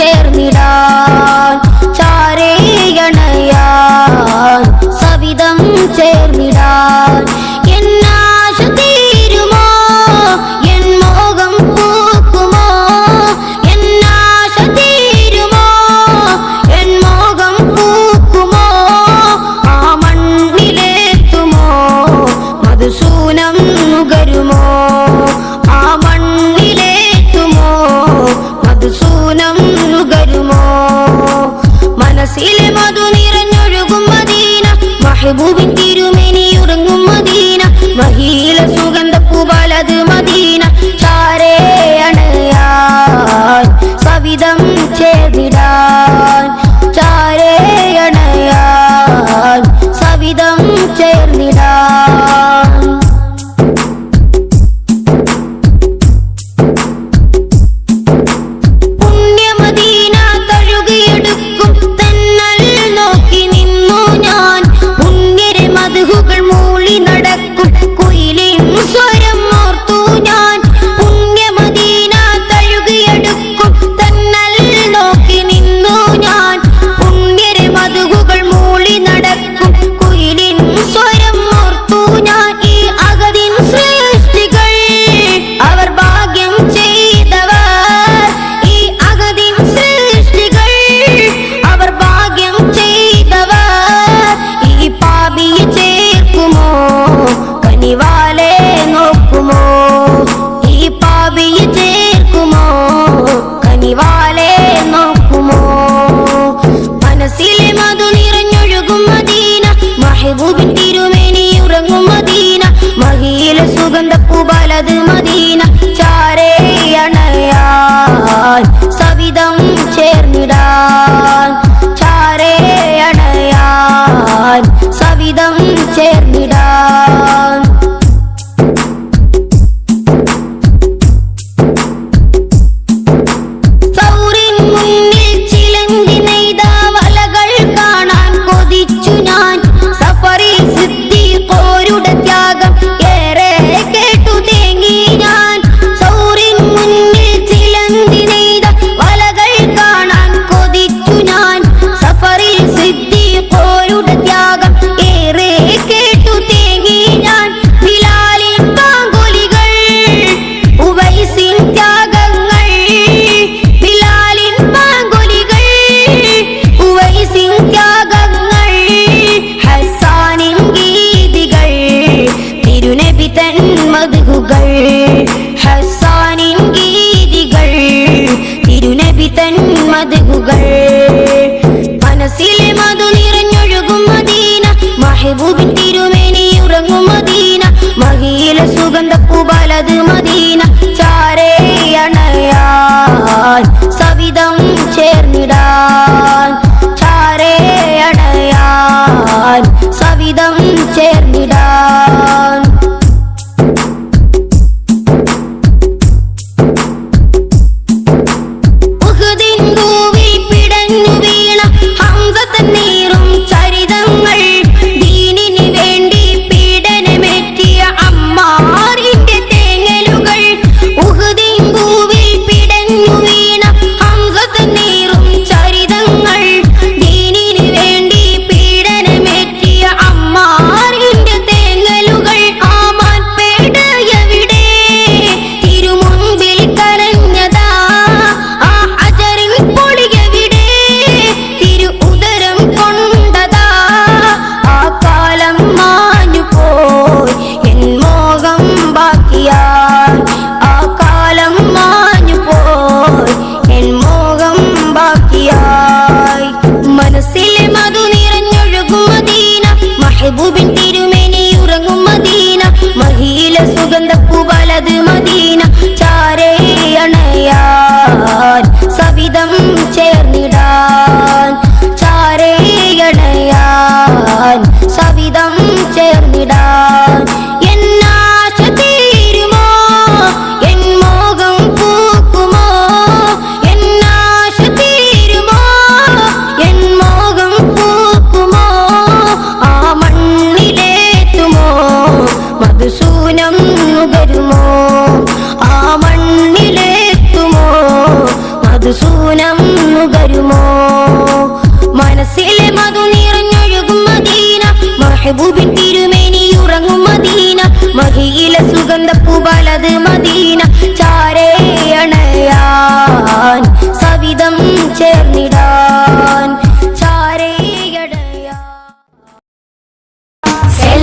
ചേർന്നിടാൻ. മഹബൂബിൻ തിരുമേനി ഉറങ്ങും മദീന. മഹീല സുഗന്ധ പുവലത് മദീന. ചാരേ അണയാൻ സവിധം ചെയ്തിടാൻ. ചാരേ അണയാൻ adım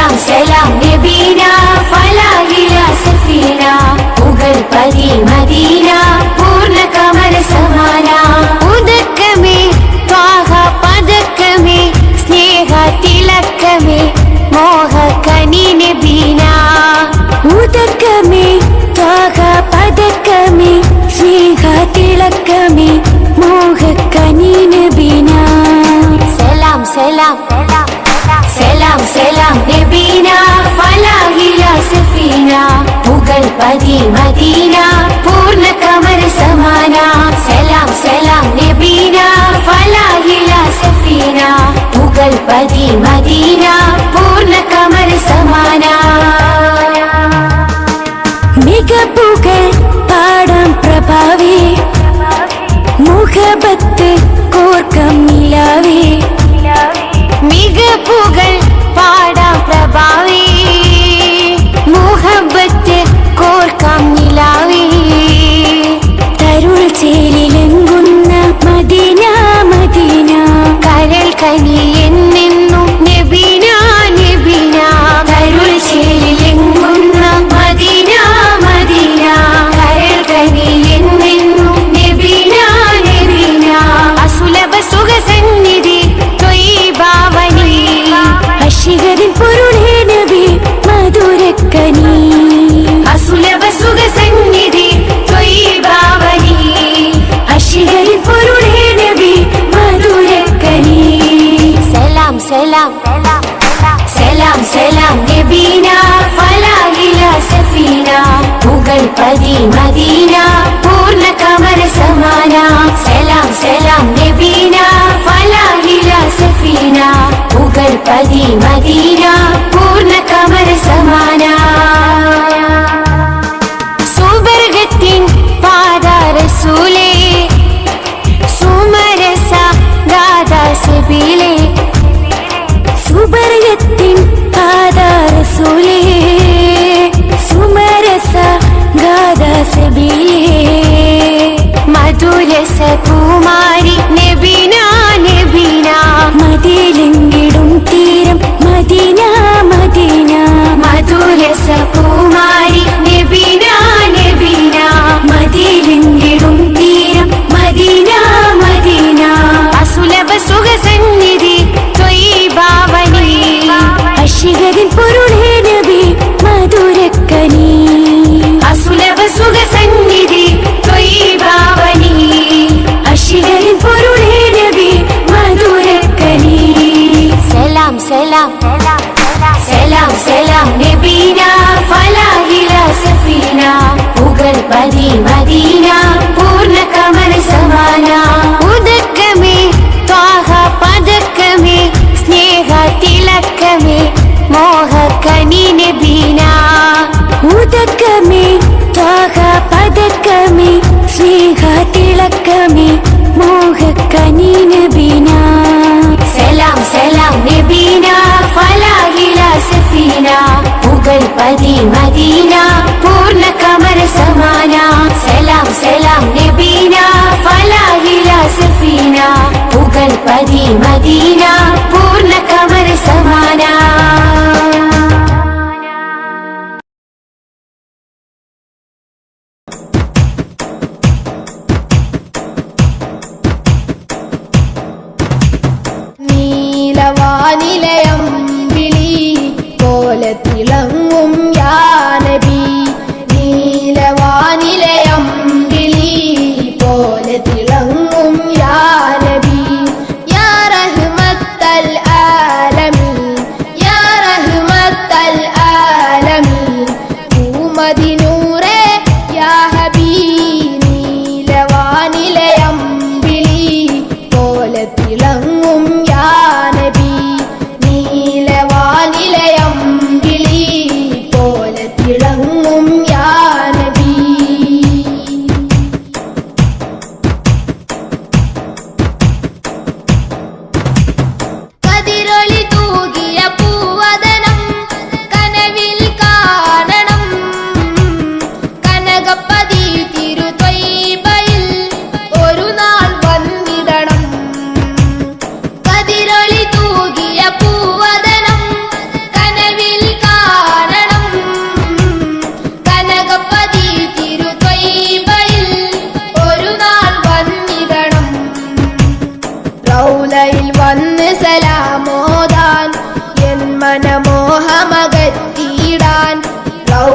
സലാം സലാം നബീന ഫലാഹില സഫീന മുഗൾ പതി മദീന. അതി മദീന പൂർണ കമർ സമാന. സലാം സലാം നബീന ഫലാഹില സഫീന. മുഗൾ പതി മദീന പൂർണ കമർ സമാന. മതി മദീന പൂർണ കമര സമാന. സലാം സലാം നബീന ഫലാഹില സഫീന. മുഗൾ പതി മദീന പൂർണ കമര സമാന. സുവർഗത്തിൻ പാദ റസൂലേ സുമരസ ഗാദാ സബീലേ. സുബർ മുഗൾ പതി മദീന പൂർണ കമര സമാന. സലാം സലാം നബീന ഫലാഹില സഫീന. മുഗൾ പതി മദീന പൂർണ കമര സമാന. తిలంగ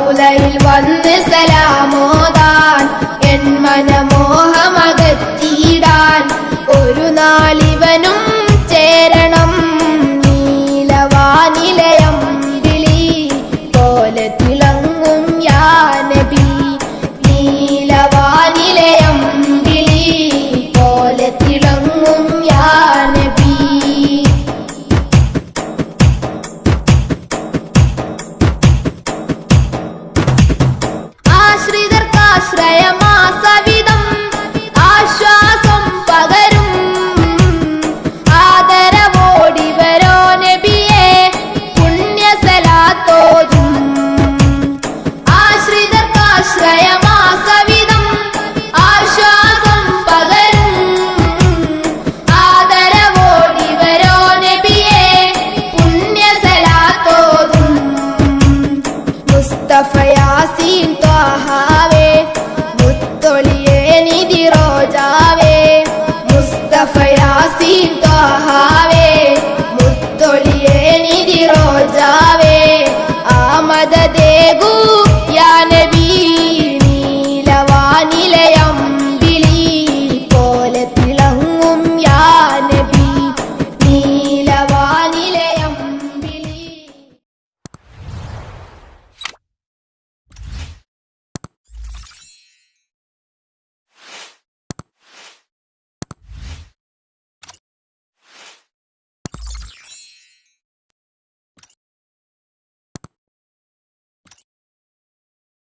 റൗലയിൽ വന്ന് സലാമോദാൻ. എൻ മനമോഹമ